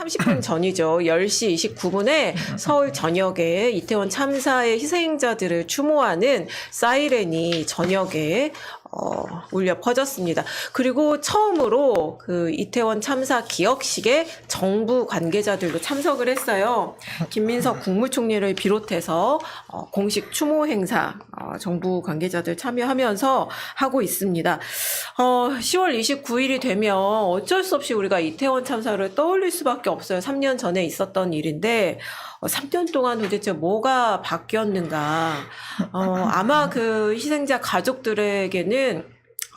30분 전이죠. 10시 29분에 서울 전역에 이태원 참사의 희생자들을 추모하는 사이렌이 전역에 어, 울려 퍼졌습니다. 그리고 처음으로 그 이태원 참사 기억식에 정부 관계자들도 참석을 했어요. 김민석 국무총리를 비롯해서 어, 공식 추모 행사 어, 정부 관계자들 참여하면서 하고 있습니다. 어, 10월 29일이 되면 어쩔 수 없이 우리가 이태원 참사를 떠올릴 수밖에 없어요. 3년 전에 있었던 일인데 어, 3년 동안 도대체 뭐가 바뀌었는가? 어, 아마 그 희생자 가족들에게는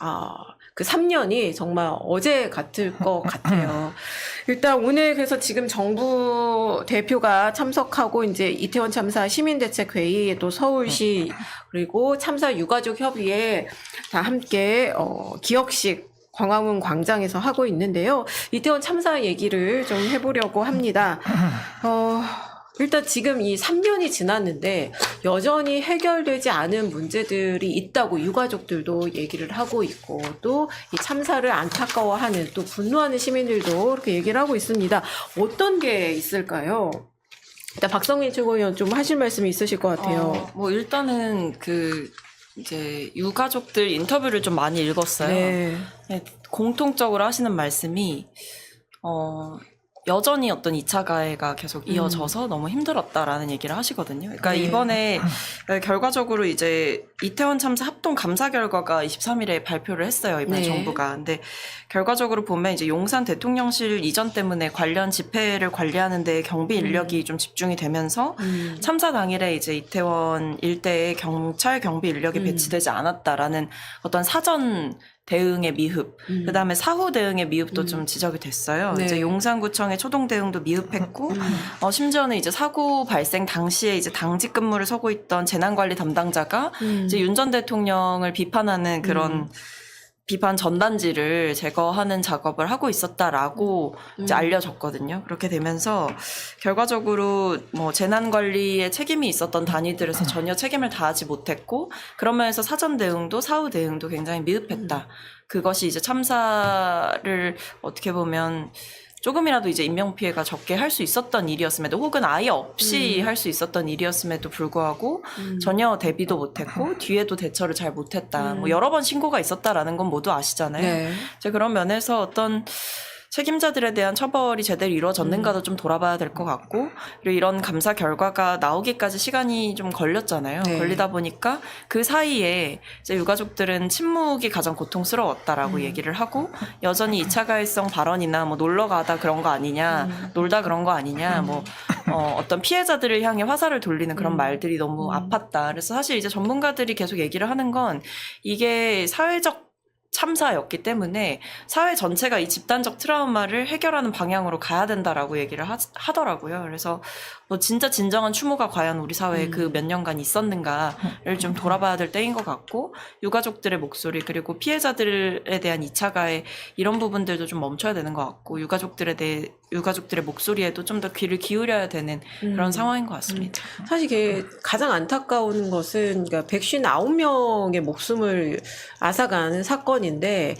아, 그 3년이 정말 어제 같을 것 같아요. 일단 오늘 그래서 지금 정부 대표가 참석하고 이제 이태원 참사 시민대책 회의 또 서울시 그리고 참사 유가족 협의회 다 함께 어, 기억식 광화문 광장에서 하고 있는데요. 이태원 참사 얘기를 좀 해보려고 합니다. 어, 일단 지금 이 3년이 지났는데 여전히 해결되지 않은 문제들이 있다고 유가족들도 얘기를 하고 있고 또 이 참사를 안타까워하는 또 분노하는 시민들도 그렇게 얘기를 하고 있습니다. 어떤 게 있을까요? 일단 박성민 최고위원 좀 하실 말씀이 있으실 것 같아요. 어, 뭐 일단은 그 이제 유가족들 인터뷰를 좀 많이 읽었어요. 네. 네, 공통적으로 하시는 말씀이 어 여전히 어떤 2차 가해가 계속 이어져서 너무 힘들었다라는 얘기를 하시거든요. 그러니까 네. 이번에 결과적으로 이제 이태원 참사 합동 감사 결과가 23일에 발표를 했어요. 이번에 네. 정부가. 근데 결과적으로 보면 이제 용산 대통령실 이전 때문에 관련 집회를 관리하는 데 경비 인력이 좀 집중이 되면서 음. 참사 당일에 이제 이태원 일대에 경찰 경비 인력이 음. 배치되지 않았다라는 어떤 사전 대응의 미흡, 음. 그다음에 사후 대응의 미흡도 음. 좀 지적이 됐어요. 네. 이제 용산구청의 초동 대응도 미흡했고, 음. 어, 심지어는 이제 사고 발생 당시에 이제 당직 근무를 서고 있던 재난관리 담당자가 음. 이제 윤 전 대통령을 비판하는 그런 음. 비판 전단지를 제거하는 작업을 하고 있었다라고 이제 음. 알려졌거든요. 그렇게 되면서 결과적으로 뭐 재난 관리에 책임이 있었던 단위들에서 전혀 책임을 다하지 못했고 그런 면에서 사전 대응도 사후 대응도 굉장히 미흡했다. 그것이 이제 참사를 어떻게 보면 조금이라도 이제 인명 피해가 적게 할 수 있었던 일이었음에도 혹은 아예 없이 음. 할 수 있었던 일이었음에도 불구하고 음. 전혀 대비도 못했고 뒤에도 대처를 잘 못했다. 음. 뭐 여러 번 신고가 있었다라는 건 모두 아시잖아요. 네. 이제 그런 면에서 어떤 책임자들에 대한 처벌이 제대로 이루어졌는가도 음. 좀 돌아봐야 될 것 같고 그리고 이런 감사 결과가 나오기까지 시간이 좀 걸렸잖아요. 네. 걸리다 보니까 그 사이에 이제 유가족들은 침묵이 가장 고통스러웠다라고 음. 얘기를 하고 여전히 2차 가해성 발언이나 뭐 놀러 가다 그런 거 아니냐, 음. 놀다 그런 거 아니냐, 뭐 어, 어떤 피해자들을 향해 화살을 돌리는 그런 음. 말들이 너무 음. 아팠다. 그래서 사실 이제 전문가들이 계속 얘기를 하는 건 이게 사회적 참사였기 때문에 사회 전체가 이 집단적 트라우마를 해결하는 방향으로 가야 된다라고 얘기를 하, 하더라고요. 그래서 뭐 진짜 진정한 추모가 과연 우리 사회에 음. 그몇 년간 있었는가를 좀 돌아봐야 될 때인 것 같고 유가족들의 목소리 그리고 피해자들에 대한 2차 가해 이런 부분들도 좀 멈춰야 되는 것 같고 유가족들에 대해 유가족들의 목소리에도 좀 더 귀를 기울여야 되는 그런 음. 상황인 것 같습니다. 사실 이게 가장 안타까운 것은 그러니까 159명의 목숨을 앗아간 사건인데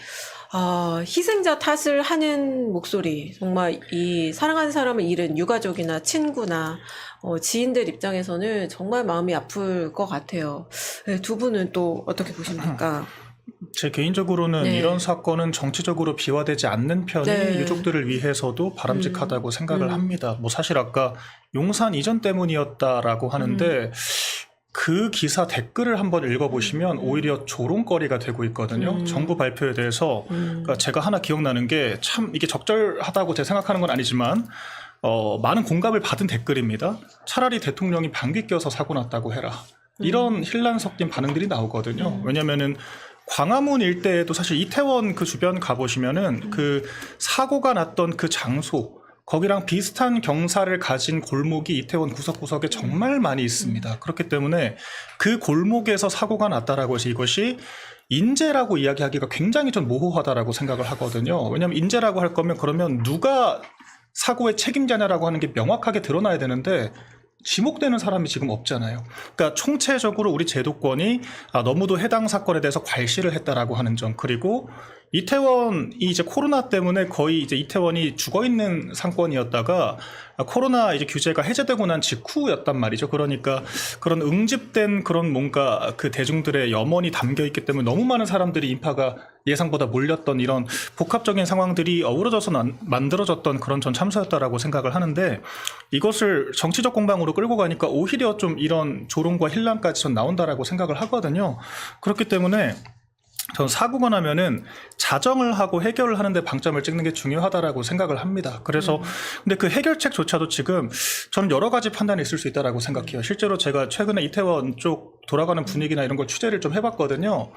아, 희생자 탓을 하는 목소리 정말 이 사랑하는 사람을 잃은 유가족이나 친구나 어, 지인들 입장에서는 정말 마음이 아플 것 같아요. 네, 두 분은 또 어떻게 보십니까? 제 개인적으로는 네. 이런 사건은 정치적으로 비화되지 않는 편이 네. 유족들을 위해서도 바람직하다고 생각을 음. 합니다. 뭐 사실 아까 용산 이전 때문이었다라고 하는데 음. 그 기사 댓글을 한번 읽어보시면 오히려 조롱거리가 되고 있거든요. 음. 정부 발표에 대해서 음. 그러니까 제가 하나 기억나는 게 참 이게 적절하다고 제가 생각하는 건 아니지만 어, 많은 공감을 받은 댓글입니다. 차라리 대통령이 방귀 껴서 사고 났다고 해라. 이런 힐난 섞인 반응들이 나오거든요. 음. 왜냐면은 광화문 일대에도 사실 이태원 그 주변 가보시면은 그 사고가 났던 그 장소 거기랑 비슷한 경사를 가진 골목이 이태원 구석구석에 정말 많이 있습니다. 그렇기 때문에 그 골목에서 사고가 났다라고 해서 이것이 인재라고 이야기하기가 굉장히 좀 모호하다라고 생각을 하거든요. 왜냐하면 인재라고 할 거면 그러면 누가 사고의 책임자냐라고 하는 게 명확하게 드러나야 되는데 지목되는 사람이 지금 없잖아요. 그러니까 총체적으로 우리 제도권이 아, 너무도 해당 사건에 대해서 괄시를 했다라고 하는 점 그리고 이태원이 이제 코로나 때문에 거의 이제 이태원이 죽어 있는 상권이었다가 아, 코로나 이제 규제가 해제되고 난 직후였단 말이죠. 그러니까 그런 응집된 그런 뭔가 그 대중들의 염원이 담겨 있기 때문에 너무 많은 사람들이 인파가 예상보다 몰렸던 이런 복합적인 상황들이 어우러져서 난- 만들어졌던 그런 전 참사였다라고 생각을 하는데 이것을 정치적 공방으로 끌고 가니까 오히려 좀 이런 조롱과 힐난까지 전 나온다라고 생각을 하거든요. 그렇기 때문에 전 사고가 나면은 자정을 하고 해결을 하는데 방점을 찍는 게 중요하다라고 생각을 합니다. 그래서 근데 그 해결책조차도 지금 저는 여러 가지 판단이 있을 수 있다라고 생각해요. 실제로 제가 최근에 이태원 쪽 돌아가는 분위기나 이런 걸 취재를 좀 해봤거든요.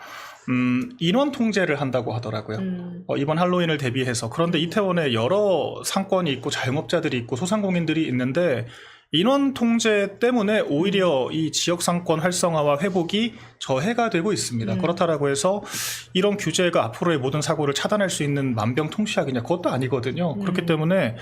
음, 인원 통제를 한다고 하더라고요. 음. 어, 이번 할로윈을 대비해서 그런데 이태원에 여러 상권이 있고 자영업자들이 있고 소상공인들이 있는데 인원 통제 때문에 오히려 이 지역 상권 활성화와 회복이 저해가 되고 있습니다. 음. 그렇다라고 해서 이런 규제가 앞으로의 모든 사고를 차단할 수 있는 만병통치약이냐 그것도 아니거든요. 그렇기 때문에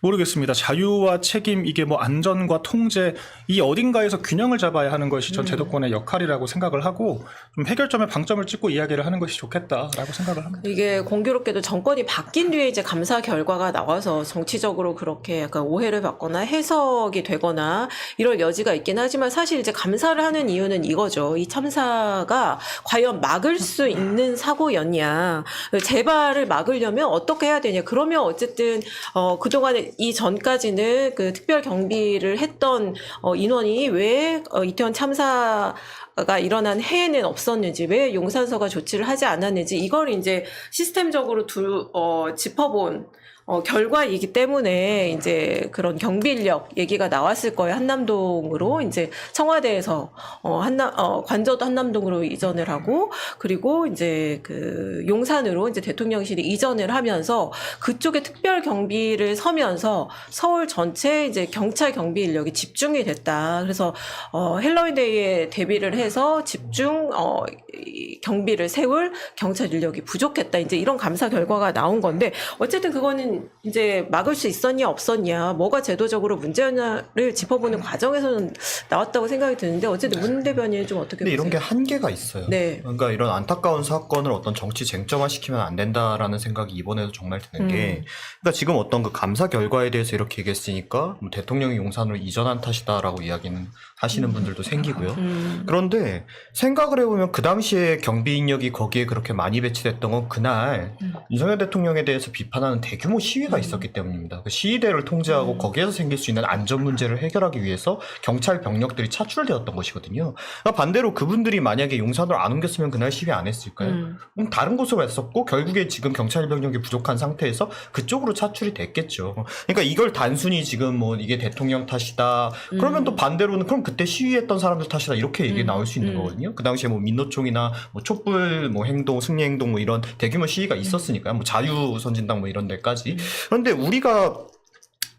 모르겠습니다. 자유와 책임 이게 뭐 안전과 통제 이 어딘가에서 균형을 잡아야 하는 것이 전 제도권의 역할이라고 생각을 하고 좀 해결점에 방점을 찍고 이야기를 하는 것이 좋겠다라고 생각을 합니다. 이게 공교롭게도 정권이 바뀐 뒤에 이제 감사 결과가 나와서 정치적으로 그렇게 약간 오해를 받거나 해석이 되거나 이럴 여지가 있긴 하지만 사실 이제 감사를 하는 이유는 이거죠. 이 참사가 과연 막을 수 있는 사고였냐. 재발을 막으려면 어떻게 해야 되냐. 그러면 어쨌든 어 그동안에 이 전까지는 그 특별 경비를 했던 어 인원이 왜 어, 이태원 참사 가 일어난 해에는 없었는지 왜 용산서가 조치를 하지 않았는지 이걸 이제 시스템적으로 두, 어, 짚어본 어, 결과이기 때문에 이제 그런 경비 인력 얘기가 나왔을 거예요. 한남동으로 이제 청와대에서 어, 한남 어, 관저도 한남동으로 이전을 하고 그리고 이제 그 용산으로 이제 대통령실이 이전을 하면서 그쪽에 특별 경비를 서면서 서울 전체 이제 경찰 경비 인력이 집중이 됐다. 그래서 어, 헬로윈데이에 대비를 해서 집중 어, 이 경비를 세울 경찰 인력이 부족했다. 이제 이런 감사 결과가 나온 건데 어쨌든 그거는 이제 막을 수 있었냐 없었냐 뭐가 제도적으로 문제였냐를 짚어보는 과정에서는 나왔다고 생각이 드는데 어쨌든 문 대변인 좀 어떻게 근데 이런 게? 한계가 있어요. 네. 그러니까 이런 안타까운 사건을 어떤 정치 쟁점화 시키면 안 된다라는 생각이 이번에도 정말 드는 게, 음. 그러니까 지금 어떤 그 감사 결과에 대해서 이렇게 얘기했으니까 뭐 대통령이 용산으로 이전한 탓이다라고 이야기는 하시는 분들도 생기고요. 음. 그런데 생각을 해보면 그 당시에 경비 인력이 거기에 그렇게 많이 배치됐던 건 그날 음. 윤석열 대통령에 대해서 비판하는 대규모 시위가 있었기 때문입니다. 그 시위대를 통제하고 음. 거기에서 생길 수 있는 안전 문제를 해결하기 위해서 경찰 병력들이 차출되었던 것이거든요. 그러니까 반대로 그분들이 만약에 용산으로 안 옮겼으면 그날 시위 안 했을까요? 음. 그럼 다른 곳으로 했었고 결국에 지금 경찰 병력이 부족한 상태에서 그쪽으로 차출이 됐겠죠. 그러니까 이걸 단순히 지금 뭐 이게 대통령 탓이다. 그러면 음. 또 반대로는 그럼 그때 시위했던 사람들 탓이다 이렇게 얘기 음. 나올 수 있는 음. 거거든요. 그 당시에 뭐 민노총이나 뭐 촛불 뭐 행동, 승리 행동 뭐 이런 대규모 시위가 있었으니까요. 뭐 자유 선진당 뭐 이런 데까지. 그런데 우리가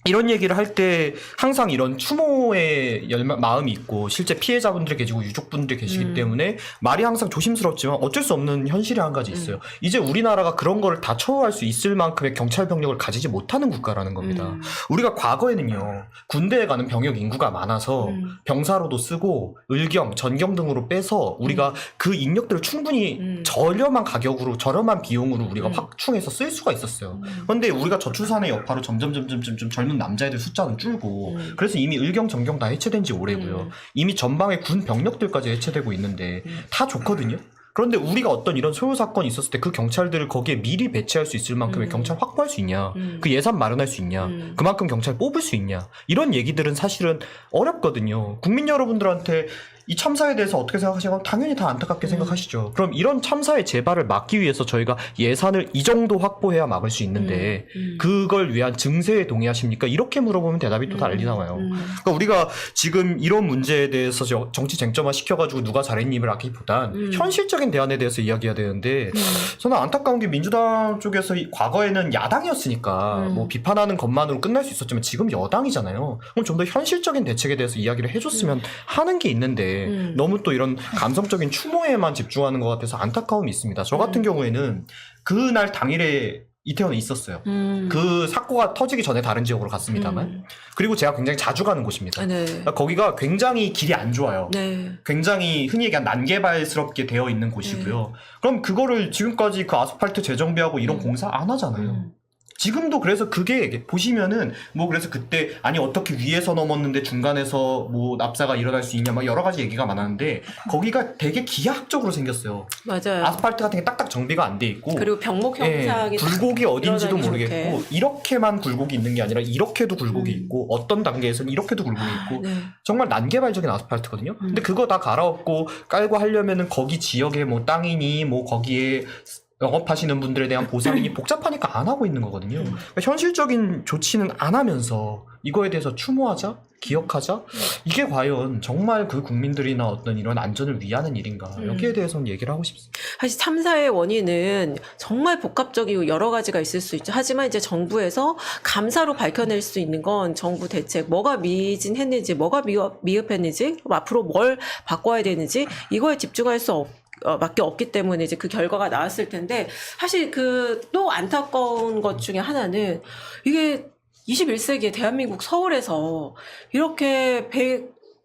이런 얘기를 할 때 항상 이런 추모의 열마, 마음이 있고 실제 피해자분들이 계시고 유족분들이 계시기 음. 때문에 말이 항상 조심스럽지만 어쩔 수 없는 현실이 한 가지 있어요. 이제 우리나라가 그런 거를 다 처우할 수 있을 만큼의 경찰 병력을 가지지 못하는 국가라는 겁니다. 음. 우리가 과거에는요 군대에 가는 병역 인구가 많아서 음. 병사로도 쓰고 의경, 전경 등으로 빼서 우리가 그 인력들을 충분히 음. 저렴한 가격으로 저렴한 비용으로 우리가 음. 확충해서 쓸 수가 있었어요. 음. 그런데 우리가 저출산의 여파로 점점 점점 점점 젊은 남자애들 숫자는 줄고 음. 그래서 이미 의경 전경 다 해체된 지 오래고요. 음. 이미 전방의 군 병력들까지 해체되고 있는데 음. 다 좋거든요. 그런데 우리가 어떤 이런 소요 사건이 있었을 때 그 경찰들을 거기에 미리 배치할 수 있을 만큼의 음. 경찰 확보할 수 있냐? 음. 그 예산 마련할 수 있냐? 음. 그만큼 경찰 뽑을 수 있냐? 이런 얘기들은 사실은 어렵거든요. 국민 여러분들한테 이 참사에 대해서 어떻게 생각하시고 당연히 다 안타깝게 음. 생각하시죠. 그럼 이런 참사의 재발을 막기 위해서 저희가 예산을 이 정도 확보해야 막을 수 있는데 음. 그걸 위한 증세에 동의하십니까? 이렇게 물어보면 대답이 또 달리 나와요. 음. 그러니까 우리가 지금 이런 문제에 대해서 저- 정치 쟁점화 시켜가지고 누가 잘했님을 하기보단 음. 현실적인 대안에 대해서 이야기해야 되는데 음. 저는 안타까운 게 민주당 쪽에서 이- 과거에는 야당이었으니까 음. 뭐 비판하는 것만으로 끝날 수 있었지만 지금 여당이잖아요. 그럼 좀 더 현실적인 대책에 대해서 이야기를 해줬으면 하는 게 있는데 음. 너무 또 이런 감성적인 추모에만 집중하는 것 같아서 안타까움이 있습니다. 저 같은 음. 경우에는 그날 당일에 이태원에 있었어요. 음. 그 사고가 터지기 전에 다른 지역으로 갔습니다만. 음. 그리고 제가 굉장히 자주 가는 곳입니다. 아, 네. 그러니까 거기가 굉장히 길이 안 좋아요. 네. 굉장히 흔히 얘기한 난개발스럽게 되어 있는 곳이고요. 그럼 그거를 지금까지 그 아스팔트 재정비하고 이런 음. 공사 안 하잖아요. 음. 지금도 그래서 그게 보시면은 뭐 그래서 그때 아니 어떻게 위에서 넘었는데 중간에서 뭐 납사가 일어날 수 있냐 막 여러 가지 얘기가 많았는데 거기가 되게 기하학적으로 생겼어요. 맞아요. 아스팔트 같은 게 딱딱 정비가 안 돼 있고 그리고 병목 예, 형상이 굴곡이 어딘지도 모르겠고 좋게. 이렇게만 굴곡이 있는 게 아니라 이렇게도 굴곡이 음. 있고 어떤 단계에서는 이렇게도 굴곡이 있고 네. 정말 난개발적인 아스팔트거든요. 음. 근데 그거 다 갈아엎고 깔고 하려면은 거기 지역에 뭐 땅이니 뭐 거기에 영업하시는 분들에 대한 보상이니 복잡하니까 안 하고 있는 거거든요. 음. 그러니까 현실적인 조치는 안 하면서 이거에 대해서 추모하자, 기억하자. 이게 과연 정말 그 국민들이나 어떤 이런 안전을 위하는 일인가 음. 여기에 대해서는 얘기를 하고 싶습니다. 사실 참사의 원인은 정말 복합적이고 여러 가지가 있을 수 있죠. 하지만 이제 정부에서 감사로 밝혀낼 수 있는 건 정부 대책, 뭐가 미진했는지, 뭐가 미흡, 미흡했는지, 앞으로 뭘 바꿔야 되는지 이거에 집중할 수 없. 어, 밖에 없기 때문에 이제 그 결과가 나왔을 텐데 사실 그 또 안타까운 것 중에 하나는 이게 21세기에 대한민국 서울에서 이렇게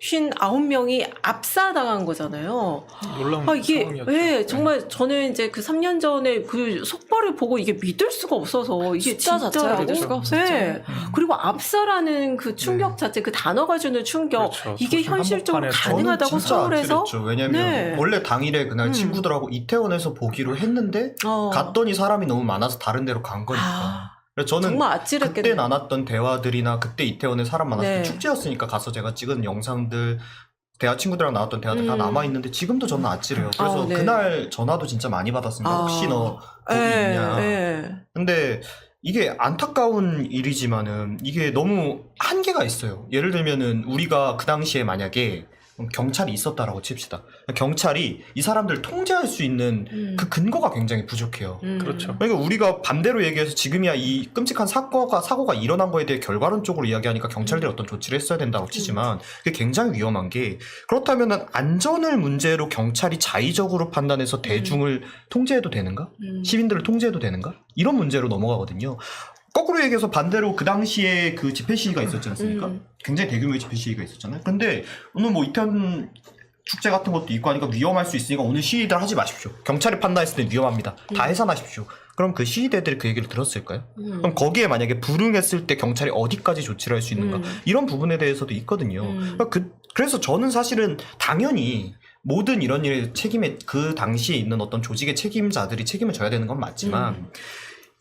159명이 압사당한 거잖아요. 놀라운 아, 이게, 상황이었죠. 예, 정말 저는 이제 그 3년 전에 그 속보를 보고 이게 믿을 수가 없어서 이게 숫자 진짜라고. 자체가 믿을 수가 없었죠. 예. 그리고 압사라는 그 충격 자체, 그 단어가 주는 충격, 그렇죠. 이게 현실적으로. 가능하다고 서울에서. 왜냐면 네. 원래 당일에 그날 음. 친구들하고 이태원에서 보기로 했는데 어. 갔더니 사람이 너무 많아서 다른 데로 간 거니까. 아, 그래서 저는 정말 그때 아찔했겠네요. 나눴던 대화들이나 그때 이태원에 사람 많았을 네. 때 축제였으니까 가서 제가 찍은 영상들 대화 친구들이랑 나왔던 대화들 다 음. 남아 있는데 지금도 저는 아찔해요. 그래서 아, 네. 그날 전화도 진짜 많이 받았습니다. 아. 혹시 너 거기 예, 있냐? 예. 근데 이게 안타까운 일이지만은 이게 너무 한계가 있어요. 예를 들면은 우리가 그 당시에 만약에 경찰이 있었다라고 칩시다. 경찰이 이 사람들 통제할 수 있는 음. 그 근거가 굉장히 부족해요. 음. 그렇죠. 그러니까 우리가 반대로 얘기해서 지금이야 이 끔찍한 사고가 사고가 일어난 거에 대해 결과론적으로 이야기하니까 경찰들이 어떤 조치를 했어야 된다고 치지만 그게 굉장히 위험한 게 그렇다면은 안전을 문제로 경찰이 자의적으로 판단해서 대중을 통제해도 되는가? 음. 시민들을 통제해도 되는가? 이런 문제로 넘어가거든요. 거꾸로 얘기해서 반대로 그 당시에 그 집회 시위가 있었지 않습니까? 음. 굉장히 대규모의 집회 시위가 있었잖아요. 근데 오늘 뭐 이태원 축제 같은 것도 있고 하니까 위험할 수 있으니까 오늘 시위들 하지 마십시오. 경찰이 판단했을 때 위험합니다. 다 해산하십시오. 그럼 그 시위대들이 그 얘기를 들었을까요? 음. 그럼 거기에 만약에 불응했을 때 경찰이 어디까지 조치를 할 수 있는가? 음. 이런 부분에 대해서도 있거든요. 음. 그러니까 그, 그래서 저는 사실은 당연히 모든 이런 일에 책임에 그 당시에 있는 어떤 조직의 책임자들이 책임을 져야 되는 건 맞지만 음.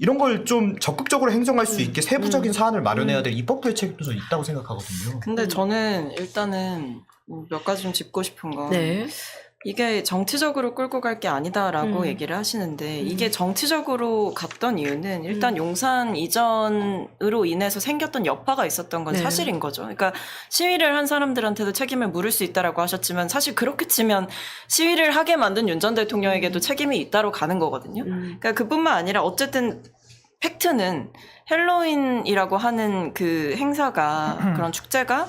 이런 걸 좀 적극적으로 행정할 수 음. 있게 세부적인 사안을 마련해야 음. 될 입법부의 책임도 좀 있다고 생각하거든요. 근데 음. 저는 일단은 뭐몇 가지 좀 짚고 싶은 건 네. 이게 정치적으로 끌고 갈 게 아니다라고 음. 얘기를 하시는데 음. 이게 정치적으로 갔던 이유는 일단 음. 용산 이전으로 인해서 생겼던 여파가 있었던 건 네. 사실인 거죠. 그러니까 시위를 한 사람들한테도 책임을 물을 수 있다라고 하셨지만 사실 그렇게 치면 시위를 하게 만든 윤 전 대통령에게도 책임이 있다로 가는 거거든요. 음. 그러니까 그뿐만 아니라 어쨌든 팩트는 헬로윈이라고 하는 그 행사가 그런 축제가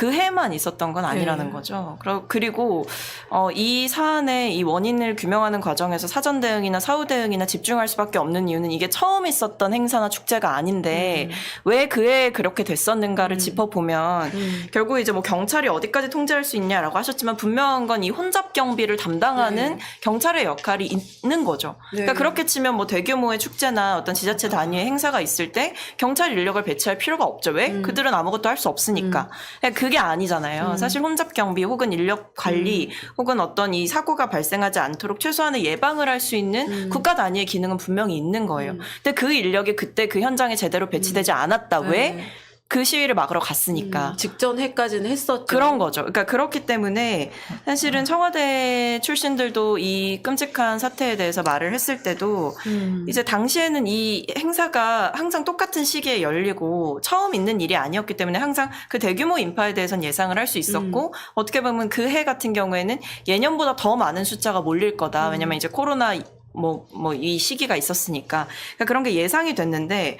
그 해만 있었던 건 아니라는 네. 거죠. 그리고 어, 이 사안의 이 원인을 규명하는 과정에서 사전 대응이나 사후 대응이나 집중할 수밖에 없는 이유는 이게 처음 있었던 행사나 축제가 아닌데 음. 왜 그 해에 그렇게 됐었는가를 음. 짚어보면 음. 결국 이제 뭐 경찰이 어디까지 통제할 수 있냐라고 하셨지만 분명한 건 이 혼잡 경비를 담당하는 네. 경찰의 역할이 있는 거죠. 네. 그러니까 그렇게 치면 뭐 대규모의 축제나 어떤 지자체 단위의 행사가 있을 때 경찰 인력을 배치할 필요가 없죠. 왜? 음. 그들은 아무것도 할 수 없으니까. 그러니까 그게 아니잖아요. 음. 사실 혼잡 경비 혹은 인력 관리 혹은 어떤 이 사고가 발생하지 않도록 최소한의 예방을 할 수 있는 음. 국가 단위의 기능은 분명히 있는 거예요. 음. 근데 그 인력이 그때 그 현장에 제대로 배치되지 않았다. 왜? 네. 그 시위를 막으러 갔으니까. 음, 직전 해까지는 했었죠. 그런 거죠. 그러니까 그렇기 때문에 사실은 청와대 출신들도 이 끔찍한 사태에 대해서 말을 했을 때도 음. 이제 당시에는 이 행사가 항상 똑같은 시기에 열리고 처음 있는 일이 아니었기 때문에 항상 그 대규모 인파에 대해서는 예상을 할 수 있었고 음. 어떻게 보면 그 해 같은 경우에는 예년보다 더 많은 숫자가 몰릴 거다. 음. 왜냐면 이제 코로나 뭐 뭐 이 시기가 있었으니까 그러니까 그런 게 예상이 됐는데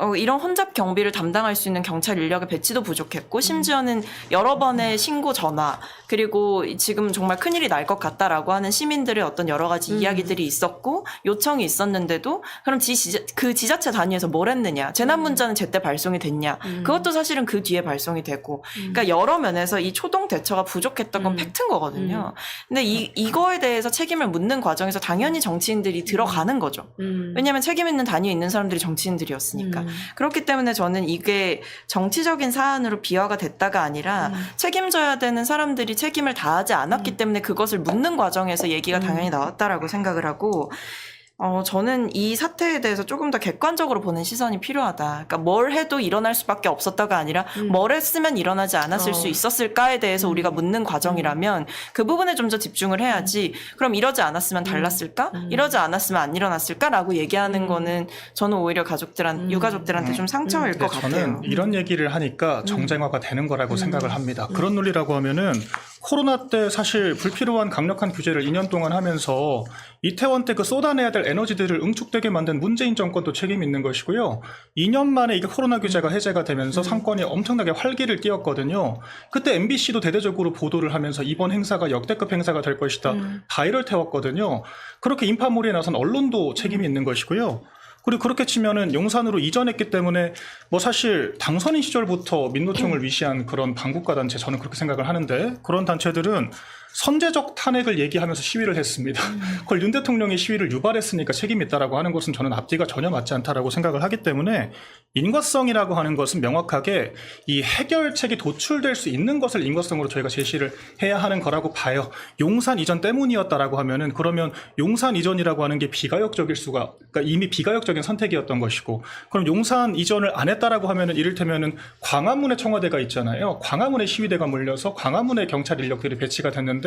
어, 이런 혼잡 경비를 담당할 수 있는 경찰 인력의 배치도 부족했고 심지어는 여러 번의 신고 전화 그리고 지금 정말 큰일이 날 것 같다라고 하는 시민들의 어떤 여러 가지 이야기들이 있었고 요청이 있었는데도 그럼 지, 지자- 그 지자체 단위에서 뭘 했느냐 재난 문자는 제때 발송이 됐냐 그것도 사실은 그 뒤에 발송이 되고 그러니까 여러 면에서 이 초동 대처가 부족했던 건 음. 팩트인 거거든요. 근데 이 이거에 대해서 책임을 묻는 과정에서 당연히 정치인들이 들어가는 거죠. 음. 왜냐하면 책임 있는 단위에 있는 사람들이 정치인들이었으니까. 음. 그렇기 때문에 저는 이게 정치적인 사안으로 비화가 됐다가 아니라 음. 책임져야 되는 사람들이 책임을 다하지 않았기 때문에 그것을 묻는 과정에서 얘기가 음. 당연히 나왔다라고 생각을 하고 어, 저는 이 사태에 대해서 조금 더 객관적으로 보는 시선이 필요하다. 그러니까 뭘 해도 일어날 수밖에 없었다가 아니라 음. 뭘 했으면 일어나지 않았을 어. 수 있었을까에 대해서 음. 우리가 묻는 과정이라면 그 부분에 좀 더 집중을 해야지 그럼 이러지 않았으면 달랐을까? 음. 이러지 않았으면 안 일어났을까라고 얘기하는 음. 거는 저는 오히려 가족들한 음. 유가족들한테 좀 상처일 음. 것 같아요. 저는 이런 얘기를 하니까 정쟁화가 되는 거라고 음. 생각을 합니다. 그런 논리라고 하면은 코로나 때 사실 불필요한 강력한 규제를 2년 동안 하면서 이태원 때 그 쏟아내야 될 에너지들을 응축되게 만든 문재인 정권도 책임 있는 것이고요. 2년 만에 이게 코로나 규제가 해제가 되면서 상권이 엄청나게 활기를 띄었거든요. 그때 MBC도 대대적으로 보도를 하면서 이번 행사가 역대급 행사가 될 것이다. 음. 다이를 태웠거든요. 그렇게 인파몰이에 나선 언론도 책임이 있는 것이고요. 그리고 그렇게 치면은 용산으로 이전했기 때문에 뭐 사실 당선인 시절부터 민노총을 위시한 그런 반국가 단체 저는 그렇게 생각을 하는데 그런 단체들은 선제적 탄핵을 얘기하면서 시위를 했습니다. 그걸 윤 대통령이 시위를 유발했으니까 책임이 있다라고 하는 것은 저는 앞뒤가 전혀 맞지 않다라고 생각을 하기 때문에 인과성이라고 하는 것은 명확하게 이 해결책이 도출될 수 있는 것을 인과성으로 저희가 제시를 해야 하는 거라고 봐요. 용산 이전 때문이었다라고 하면은 그러면 용산 이전이라고 하는 게 비가역적일 수가 그러니까 이미 비가역적인 선택이었던 것이고 그럼 용산 이전을 안 했다라고 하면은 이를테면은 광화문에 청와대가 있잖아요. 광화문에 시위대가 몰려서 광화문에 경찰 인력들이 배치가 됐는데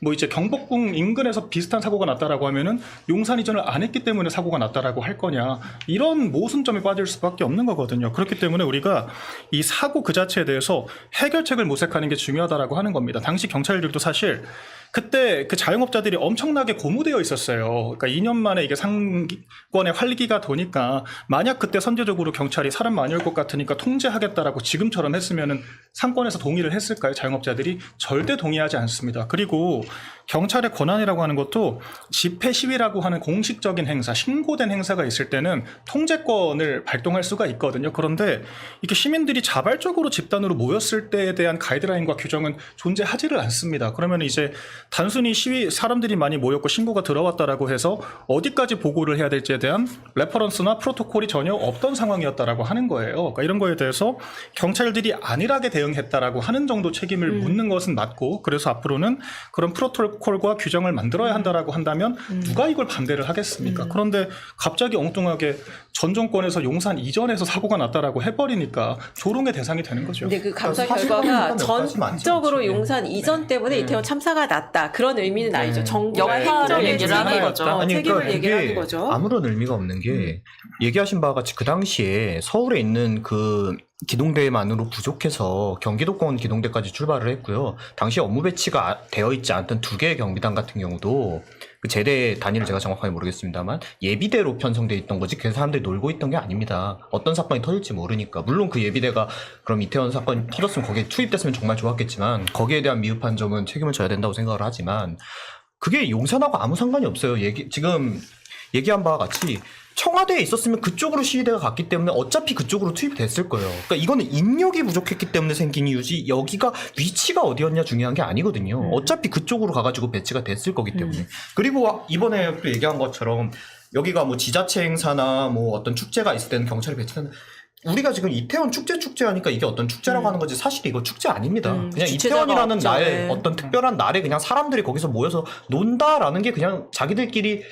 뭐 이제 경복궁 인근에서 비슷한 사고가 났다라고 하면은 용산 이전을 안 했기 때문에 사고가 났다라고 할 거냐 이런 모순점에 빠질 수밖에 없는 거거든요. 그렇기 때문에 우리가 이 사고 그 자체에 대해서 해결책을 모색하는 게 중요하다라고 하는 겁니다. 당시 경찰들도 사실 그때 그 자영업자들이 엄청나게 고무되어 있었어요. 그러니까 2년 만에 이게 상권의 활기가 도니까 만약 그때 선제적으로 경찰이 사람 많이 올 것 같으니까 통제하겠다라고 지금처럼 했으면은 상권에서 동의를 했을까요? 자영업자들이 절대 동의하지 않습니다. 그리고 경찰의 권한이라고 하는 것도 집회 시위라고 하는 공식적인 행사, 신고된 행사가 있을 때는 통제권을 발동할 수가 있거든요. 그런데 이렇게 시민들이 자발적으로 집단으로 모였을 때에 대한 가이드라인과 규정은 존재하지를 않습니다. 그러면 이제 단순히 시위 사람들이 많이 모였고 신고가 들어왔다라고 해서 어디까지 보고를 해야 될지에 대한 레퍼런스나 프로토콜이 전혀 없던 상황이었다라고 하는 거예요. 그러니까 이런 거에 대해서 경찰들이 안일하게 대응했다라고 하는 정도 책임을 묻는 것은 맞고 그래서 앞으로는 그런 프로토콜 과 규정을 만들어야 한다라고 한다면 누가 이걸 반대를 하겠습니까? 그런데 갑자기 엉뚱하게 전 정권에서 용산 이전에서 사고가 났다라고 해버리니까 조롱의 대상이 되는 거죠. 근데 그 감사 사실 결과가 전적으로. 용산 이전 때문에 네. 이태원 참사가 났다 그런 의미는 네. 아니죠. 정부가 행정의 얘기를 하는 거죠. 어, 아니, 책임을 그러니까 얘기를 그게 하는 거죠. 아무런 의미가 없는 게 얘기하신 바와 같이 그 당시에 서울에 있는 그 기동대만으로 부족해서 경기도권 기동대까지 출발을 했고요. 당시 업무 배치가 아- 되어 있지 않던 두 개의 경비단 같은 경우도 그 제대 단위를 제가 정확하게 모르겠습니다만 예비대로 편성돼 있던 거지 그 사람들이 놀고 있던 게 아닙니다. 어떤 사건이 터질지 모르니까 물론 그 예비대가 그럼 이태원 사건이 터졌으면 거기에 투입됐으면 정말 좋았겠지만 거기에 대한 미흡한 점은 책임을 져야 된다고 생각을 하지만 그게 용산하고 아무 상관이 없어요. 얘기 지금 얘기한 바와 같이 청와대에 있었으면 그쪽으로 시위대가 갔기 때문에 어차피 그쪽으로 투입이 됐을 거예요. 그러니까 이거는 인력이 부족했기 때문에 생긴 이유지 여기가 위치가 어디였냐 중요한 게 아니거든요. 음. 어차피 그쪽으로 가가지고 배치가 됐을 거기 때문에. 그리고 이번에 또 얘기한 것처럼 여기가 뭐 지자체 행사나 뭐 어떤 축제가 있을 때는 경찰이 배치하는 우리가 지금 이태원 축제 축제 하니까 이게 어떤 축제라고 음. 하는 거지 사실 이거 축제 아닙니다. 음, 그냥 이태원이라는 없죠. 날 네. 어떤 특별한 날에 그냥 사람들이 거기서 모여서 논다라는 게 그냥 자기들끼리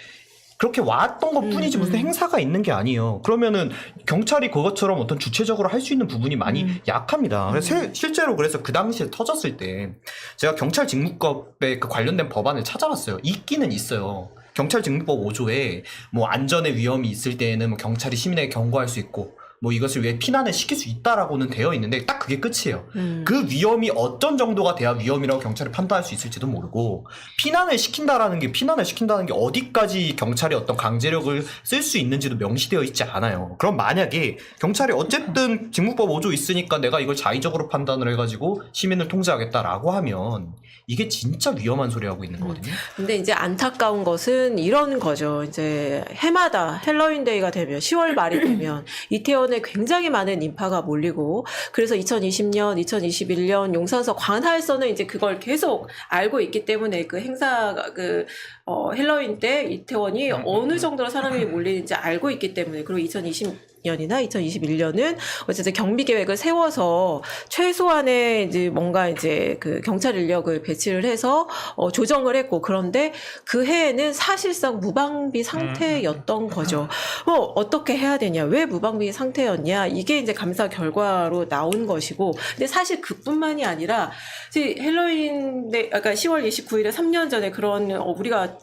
그렇게 왔던 것 뿐이지 음, 무슨 음. 행사가 있는 게 아니에요. 그러면은 경찰이 그것처럼 어떤 주체적으로 할 수 있는 부분이 많이 음. 약합니다. 그래서 실- 실제로 그래서 그 당시에 터졌을 때 제가 경찰 직무법에 그 관련된 법안을 찾아봤어요. 있기는 있어요. 경찰 직무법 5조에 뭐 안전의 위험이 있을 때에는 뭐 경찰이 시민에게 경고할 수 있고 뭐 이것을 왜 피난을 시킬 수 있다라고는 되어 있는데 딱 그게 끝이에요. 음. 그 위험이 어떤 정도가 돼야 위험이라고 경찰이 판단할 수 있을지도 모르고 피난을 시킨다라는 게 피난을 시킨다는 게 어디까지 경찰이 어떤 강제력을 쓸 수 있는지도 명시되어 있지 않아요. 그럼 만약에 경찰이 어쨌든 직무법 5조 있으니까 내가 이걸 자의적으로 판단을 해가지고 시민을 통제하겠다라고 하면 이게 진짜 위험한 소리 하고 있는 거거든요. 근데 이제 안타까운 것은 이런 거죠. 이제 해마다 헬로윈데이가 되면 10월 말이 되면 이태원 에 굉장히 많은 인파가 몰리고 그래서 2020년, 2021년 용산서 관할서는 이제 그걸 계속 알고 있기 때문에 그 행사가 그 어, 헬로윈 때 이태원이 어느 정도로 사람이 몰리는지 알고 있기 때문에 그리고 2020 년이나 2021년은 어쨌든 경비 계획을 세워서 최소한의 이제 뭔가 이제 그 경찰 인력을 배치를 해서 어, 조정을 했고 그런데 그 해에는 사실상 무방비 상태였던 거죠. 어, 어떻게 해야 되냐? 왜 무방비 상태였냐? 이게 이제 감사 결과로 나온 것이고 근데 사실 그뿐만이 아니라 헬로윈 데 아까 10월 29일에 3년 전에 그런 어, 우리가 어,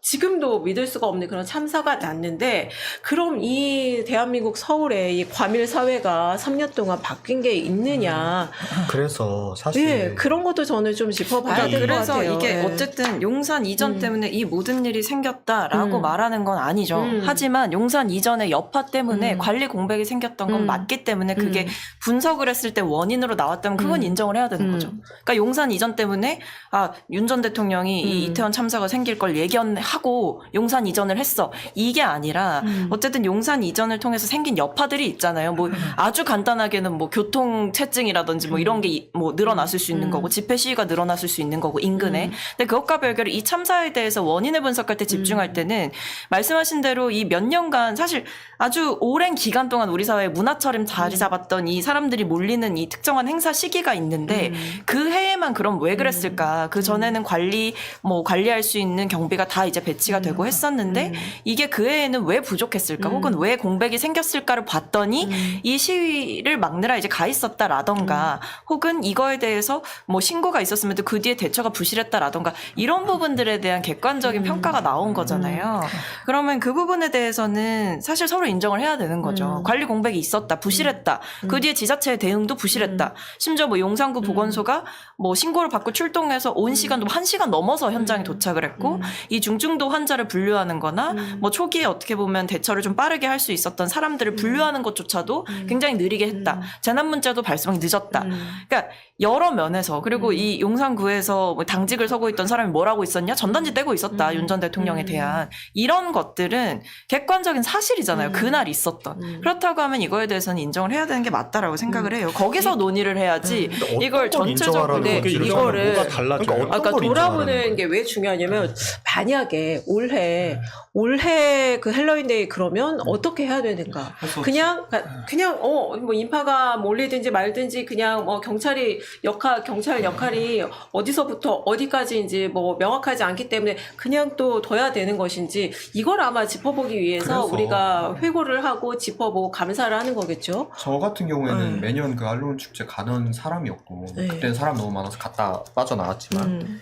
지금도 믿을 수가 없는 그런 참사가 났는데 그럼 이 대한민국 서울의 이 과밀 사회가 3년 동안 바뀐 게 있느냐? 그래서 사실 예, 그런 것도 저는 좀 짚어봐야 아니, 될것 그래서 같아요. 이게 예. 어쨌든 용산 이전 음. 때문에 이 모든 일이 생겼다라고 음. 말하는 건 아니죠. 음. 하지만 용산 이전의 여파 때문에 음. 관리 공백이 생겼던 건 음. 맞기 때문에 그게 음. 분석을 했을 때 원인으로 나왔다면 그건 음. 인정을 해야 되는 음. 거죠. 그러니까 용산 이전 때문에 아 윤 전 대통령이 이 음. 이태원 참사가 생길 걸 예견 하고 용산 이전을 했어. 이게 아니라 음. 어쨌든 용산 이전을 통해서 생긴 여파들이 있잖아요. 뭐 아주 간단하게는 뭐 교통 체증이라든지 뭐 이런 게 뭐 늘어났을 수 있는 음. 거고 집회 시위가 늘어났을 수 있는 거고 인근에. 음. 근데 그것과 별개로 이 참사에 대해서 원인을 분석할 때 집중할 음. 때는 말씀하신 대로 이 몇 년간 사실 아주 오랜 기간 동안 우리 사회에 문화처럼 음. 자리 잡았던 이 사람들이 몰리는 이 특정한 행사 시기가 있는데 음. 그 해에 만 그럼 왜 그랬을까? 그 전에는 관리 뭐 관리할 수 있는 경비가 다 이제 배치가 되고 했었는데 음. 이게 그 해에는 왜 부족했을까? 음. 혹은 왜 공백이 생겼을까를 봤더니 음. 이 시위를 막느라 이제 가 있었다라던가 혹은 이거에 대해서 뭐 신고가 있었으면 그 뒤에 대처가 부실했다라던가 이런 부분들에 대한 객관적인 평가가 나온 거잖아요. 그러면 그 부분에 대해서는 사실 서로 인정을 해야 되는 거죠. 음. 관리 공백이 있었다, 부실했다. 그 뒤에 지자체의 대응도 부실했다. 심지어 뭐 용산구 보건소가 뭐 신고를 받고 출동해서 온 시간도 한 시간 넘어서 현장에 도착을 했고 이 중증도 환자를 분류하는 거나 음. 뭐 초기에 어떻게 보면 대처를 좀 빠르게 할 수 있었던 사람들을 분류하는 것조차도 굉장히 느리게 했다. 음. 재난 문자도 발송이 늦었다. 음. 그러니까 여러 면에서 그리고 이 용산구에서 뭐 당직을 서고 있던 사람이 뭐라고 있었냐? 전단지 떼고 있었다. 음. 윤전 대통령에 음. 대한 이런 것들은 객관적인 사실이잖아요. 음. 그날 있었던. 음. 그렇다고 하면 이거에 대해서는 인정을 해야 되는 게 맞다라고 생각을 해요. 거기서 논의를 해야지 이걸 걸 전체적으로 네, 그게 건지를 이거를- 이거를 뭐가 달라져요? 그러니까 어떤 아까 걸 돌아보는 거예요? 게왜 중요하냐면 만약에 올해 올해 그 헬로윈데이 그러면 어떻게 해야 되는가? 그냥 그냥 어 뭐 인파가 몰리든지 말든지 그냥 뭐 경찰이 역할 경찰 역할이 어디서부터 어디까지인지 뭐 명확하지 않기 때문에 그냥 또 둬야 되는 것인지 이걸 아마 짚어보기 위해서 그래서. 우리가 회고를 하고 짚어보고 감사를 하는 거겠죠. 저 같은 경우에는 네. 매년 그 할로윈 축제 가는 사람이었고 네. 그때는 사람 너무 많아서 갔다 빠져나왔지만 음.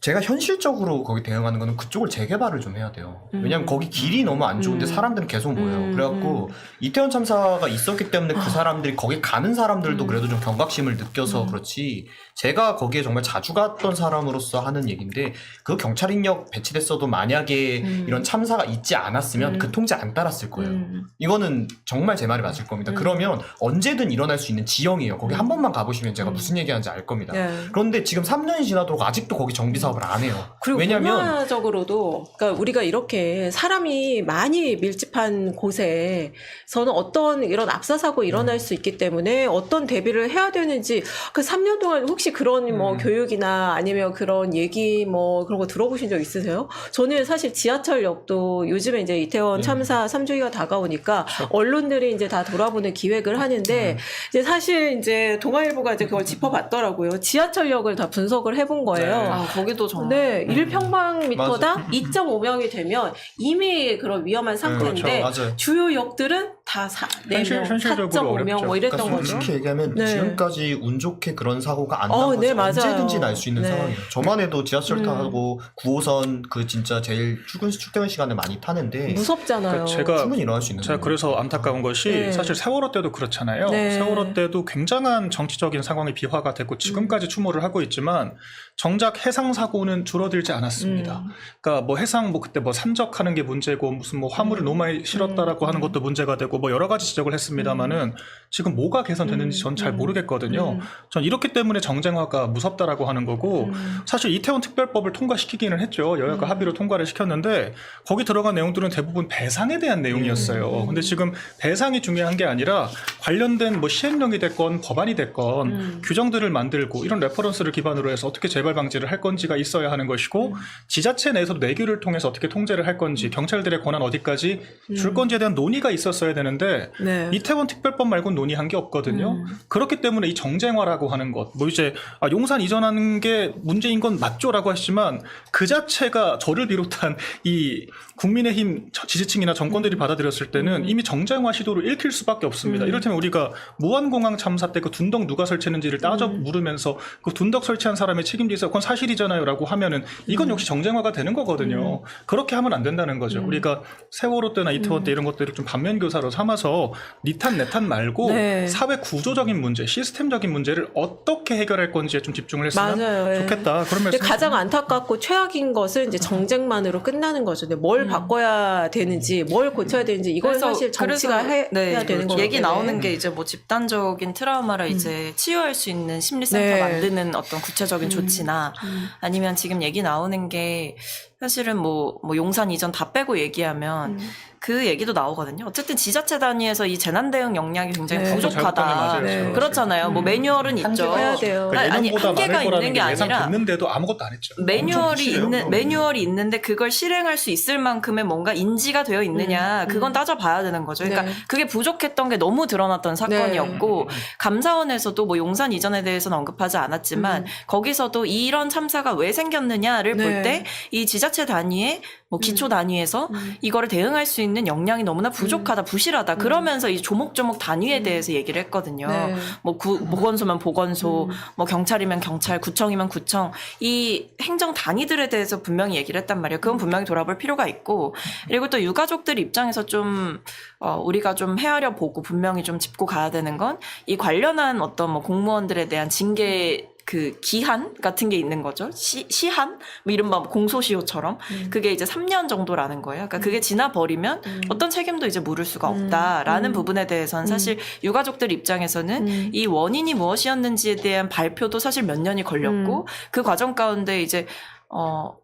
제가 현실적으로 거기 대응하는 거는 그쪽을 재개발을 좀 해야 돼요. 왜냐면 음. 거기 길이 너무 안 좋은데 음. 사람들은 계속 모여요. 음, 그래갖고 이태원 참사가 있었기 때문에 그 사람들이 거기 가는 사람들도 음. 그래도 좀 경각심을 느껴서 음. 그렇지 제가 거기에 정말 자주 갔던 사람으로서 하는 얘기인데 그 경찰 인력 배치됐어도 만약에 음. 이런 참사가 있지 않았으면 음. 그 통제 안 따랐을 거예요. 음. 이거는 정말 제 말이 맞을 겁니다. 음. 그러면 언제든 일어날 수 있는 지형이에요. 거기 음. 한 번만 가보시면 제가 음. 무슨 얘기하는지 알 겁니다. 네. 그런데 지금 3년이 지나도록 아직도 거기 정비 사 업을 안 해요. 그리고 왜냐면 문화적으로도 그러니까 우리가 이렇게 사람이 많이 밀집한 곳에서는 어떤 이런 압사 사고 일어날 음. 수 있기 때문에 어떤 대비를 해야 되는지 그 3년 동안 혹시 그런 뭐 음. 교육이나 아니면 그런 얘기 뭐 그런 거 들어보신 적 있으세요? 저는 사실 지하철역도 요즘에 이제 이태원 음. 참사 3주기가 다가오니까 언론들이 이제 다 돌아보는 기획을 하는데 음. 이제 사실 이제 동아일보가 이제 그걸 짚어봤더라고요. 지하철역을 다 분석을 해본 거예요. 네. 아, 거기 도 자체도 정말 네, 음. 1평방미터당 2.5명이 되면 이미 그런 위험한 상태인데 그렇죠. 맞아요. 주요 역들은 다 4, 현실- 4명, 현실적으로 4.5명 어렵죠. 뭐 이랬던 그러니까 거죠. 솔직히 얘기하면 네. 지금까지 운 좋게 그런 사고가 안 어, 난 것이 네, 맞아요. 언제든지 날 수 있는 네. 상황이에요. 저만 해도 지하철 음. 타고 9호선 그 진짜 제일 출근 출퇴근 시간에 많이 타는데 무섭잖아요. 그러니까 제가 충분히 일어날 수 있는 제가. 그래서 안타까운 것이 네. 사실 세월호 때도 그렇잖아요. 네. 세월호 때도 굉장한 정치적인 상황이 비화가 됐고 지금까지 음. 추모를 하고 있지만 정작 해상 사고 는 줄어들지 않았습니다. 음. 그러니까 뭐 해상 뭐 그때 뭐 산적하는 게 문제고 무슨 뭐 화물을 음. 너무 많이 실었다라고 음. 하는 것도 문제가 되고 뭐 여러 가지 지적을 했습니다만은 지금 뭐가 개선됐는지 전잘 음. 모르겠거든요. 음. 전 이렇기 때문에 정쟁화가 무섭다라고 하는 거고 음. 사실 이태원 특별법을 통과시키기는 했죠. 여야가 음. 합의로 통과를 시켰는데 거기 들어간 내용들은 대부분 배상에 대한 내용이었어요. 음. 근데 지금 배상이 중요한 게 아니라 관련된 뭐 시행령이 됐건 법안이 됐건 음. 규정들을 만들고 이런 레퍼런스를 기반으로 해서 어떻게 재발 방지를 할 건지가 있어야 하는 것이고 음. 지자체 내에서도 내규를 통해서 어떻게 통제를 할 건지 경찰들의 권한 어디까지 줄 음. 건지에 대한 논의가 있었어야 되는데 네. 이태원 특별법 말고는 논의한 게 없거든요. 음. 그렇기 때문에 이 정쟁화라고 하는 것, 뭐 이제 아, 용산 이전하는 게 문제인 건 맞죠라고 하시지만 그 자체가 저를 비롯한 이 국민의힘 저- 지지층이나 정권들이 받아들였을 때는 이미 정쟁화 시도를 읽힐 수밖에 없습니다. 음. 이를테면 우리가 무한공항 참사 때 그 둔덕 누가 설치했는지를 따져 음. 물으면서 그 둔덕 설치한 사람의 있어 그건 사실이잖아요 라고 하면은 이건 역시 정쟁화가 되는 거거든요. 그렇게 하면 안 된다는 거죠. 음. 우리가 세월호 때나 이태원 때 이런 것들을 좀 반면 교사로 삼아서 니탄 내탄 말고 네. 사회 구조적인 문제, 시스템적인 문제를 어떻게 해결할 건지에 좀 집중을 했으면 맞아요. 예. 좋겠다. 그런 근데 말씀. 가장 안타깝고 최악인 것은 이제 정쟁만으로 끝나는 거죠. 근데 뭘 음. 바꿔야 되는지, 뭘 고쳐야 되는지 이건 사실 정치가 그래서, 해, 네, 야 되는 그렇죠. 거기 얘기. 나오는 게 이제 뭐 집단적인 트라우마를 이제 치유할 수 있는 심리센터 네. 만드는 어떤 구체적인 음. 조치나 음. 아니면 지금 얘기 나오는 게 사실은 뭐, 뭐 용산 이전 다 빼고 얘기하면 음. 그 얘기도 나오거든요. 어쨌든 지자체 단위에서 이 재난 대응 역량이 굉장히 네. 부족하다. 맞아요. 네. 그렇잖아요. 뭐 음. 매뉴얼은 있죠. 해야 돼요. 그러니까 아니, 예년보다 한계가 있는 게게 아니라 예상됐는데도 아무것도 안 했죠. 매뉴얼이 있는. 매뉴얼이 있는데 그걸 실행할 수 있을 만큼의 뭔가 인지가 되어 있느냐 음, 그건 음. 따져봐야 되는 거죠. 그러니까 네. 그게 부족했던 게 너무 드러났던 사건이었고 감사원에서도 뭐 용산 이전에 대해서는 언급하지 않았지만 음. 거기서도 이런 참사가 왜 생겼느냐를 네. 볼때 이 지자 체 단위의 뭐 기초 음. 단위에서 음. 이거를 대응할 수 있는 역량이 너무나 부족하다, 부실하다. 음. 그러면서 이 조목조목 단위에 음. 대해서 얘기를 했거든요. 네. 뭐 구, 보건소면 보건소, 음. 뭐 경찰이면 경찰, 구청이면 구청 이 행정 단위들에 대해서 분명히 얘기를 했단 말이에요. 그건 분명히 돌아볼 필요가 있고 그리고 또 유가족들 입장에서 좀 어, 우리가 좀 헤아려 보고 분명히 좀 짚고 가야 되는 건 이 관련한 어떤 뭐 공무원들에 대한 징계 그 기한 같은 게 있는 거죠. 시, 시한? 뭐 이른바 공소시효처럼. 음. 그게 이제 3년 정도라는 거예요. 그러니까 그게 지나 버리면 음. 어떤 책임도 이제 물을 수가 음. 없다라는 음. 부분에 대해서는 사실 유가족들 입장에서는 음. 이 원인이 무엇이었는지에 대한 발표도 사실 몇 년이 걸렸고 음. 그 과정 가운데 이제 어.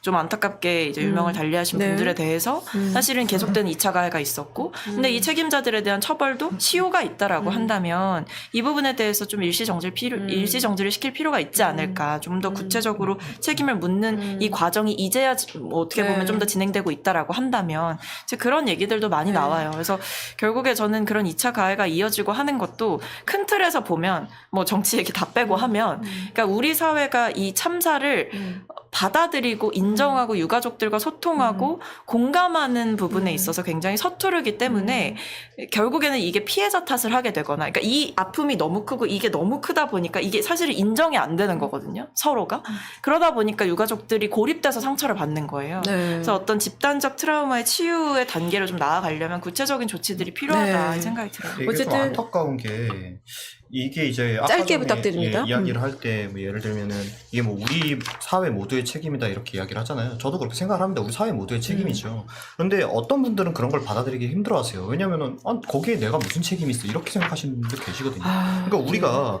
좀 안타깝게 이제 유명을 음. 달리하신 네. 분들에 대해서 음. 사실은 계속되는 2차 가해가 있었고 근데 음. 이 책임자들에 대한 처벌도 시효가 있다라고 음. 한다면 이 부분에 대해서 좀 일시 정지를 필요 음. 일시 정지를 시킬 필요가 있지 않을까 좀더 음. 구체적으로 책임을 묻는 음. 이 과정이 이제야 지- 뭐 어떻게 네. 보면 좀더 진행되고 있다라고 한다면 이제 그런 얘기들도 많이 네. 나와요. 그래서 결국에 저는 그런 2차 가해가 이어지고 하는 것도 큰 틀에서 보면 뭐 정치 얘기 다 빼고 하면 음. 그러니까 우리 사회가 이 참사를 음. 받아들이고 인정하고 유가족들과 소통하고 공감하는 부분에 음. 있어서 굉장히 서투르기 때문에 결국에는 이게 피해자 탓을 하게 되거나 그러니까 이 아픔이 너무 크고 이게 너무 크다 보니까 이게 사실 인정이 안 되는 거거든요 서로가. 그러다 보니까 유가족들이 고립돼서 상처를 받는 거예요. 네. 그래서 어떤 집단적 트라우마의 치유의 단계로 좀 나아가려면 구체적인 조치들이 필요하다 네. 이 생각이 들어요. 어쨌든- 좀 안타까운 게 이게 이제 짧게 전에 부탁드립니다. 예, 이야기를 할 때 뭐 예를 들면은 이게 뭐 우리 사회 모두의 책임이다 이렇게 이야기를 하잖아요. 저도 그렇게 생각을 합니다. 우리 사회 모두의 책임이죠. 그런데 어떤 분들은 그런 걸 받아들이기 힘들어하세요. 왜냐면은 아, 거기에 내가 무슨 책임이 있어 이렇게 생각하시는 분들 계시거든요. 아, 그러니까 우리가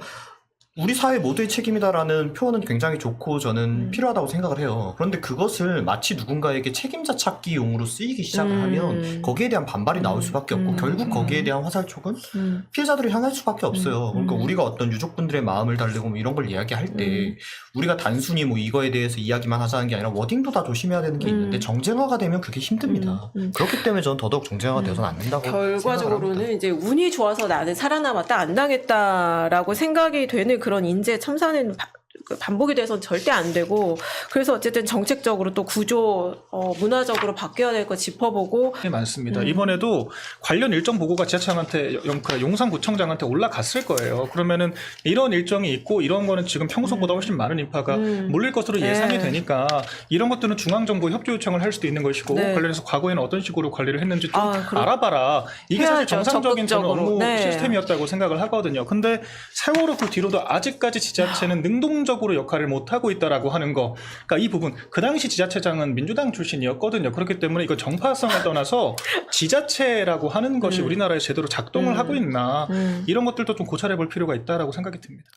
우리 사회 모두의 책임이다라는 표현은 굉장히 좋고 저는 음. 필요하다고 생각을 해요. 그런데 그것을 마치 누군가에게 책임자 찾기용으로 쓰이기 시작을 음. 하면 거기에 대한 반발이 나올 수밖에 없고 음. 결국 거기에 음. 대한 화살촉은 음. 피해자들을 향할 수밖에 없어요. 음. 그러니까 음. 우리가 어떤 유족분들의 마음을 달래고 뭐 이런 걸 이야기할 때 음. 우리가 단순히 뭐 이거에 대해서 이야기만 하자는 게 아니라 워딩도 다 조심해야 되는 게 음. 있는데 정쟁화가 되면 그게 힘듭니다. 음. 음. 그렇기 때문에 저는 더더욱 정쟁화가 되어서는 안 된다고. 결과적으로는 이제 운이 좋아서 나는 살아남았다 안 당했다라고 생각이 되는 그런 인재 참사는 반복이 돼서는 절대 안 되고 그래서 어쨌든 정책적으로 또 구조 어, 문화적으로 바뀌어야 될 거 짚어보고 네, 많습니다. 음. 이번에도 관련 일정 보고가 지자체장한테 영- 그 용산구청장한테 올라갔을 거예요. 그러면은 이런 일정이 있고 이런 거는 지금 평소보다 훨씬 많은 인파가 음. 몰릴 것으로 예상이 네. 되니까 이런 것들은 중앙정부 협조 요청을 할 수도 있는 것이고 네. 관련해서 과거에는 어떤 식으로 관리를 했는지 좀 아, 알아봐라. 이게 사실. 정상적인 적극적으로. 업무 네. 시스템이었다고 생각을 하거든요. 근데 세월호 그 뒤로도 아직까지 지자체는 능동 적으로 역할을 못 하고 있다라고 하는 거. 그러니까 이 부분 그 당시 지자체장은 민주당 출신이었거든요. 그렇기 때문에 이거 정파성을 떠나서 지자체라고 하는 것이 음. 우리나라에 제대로 작동을 음. 하고 있나 음. 이런 것들도 좀 고찰해 볼 필요가 있다라고 생각이 듭니다.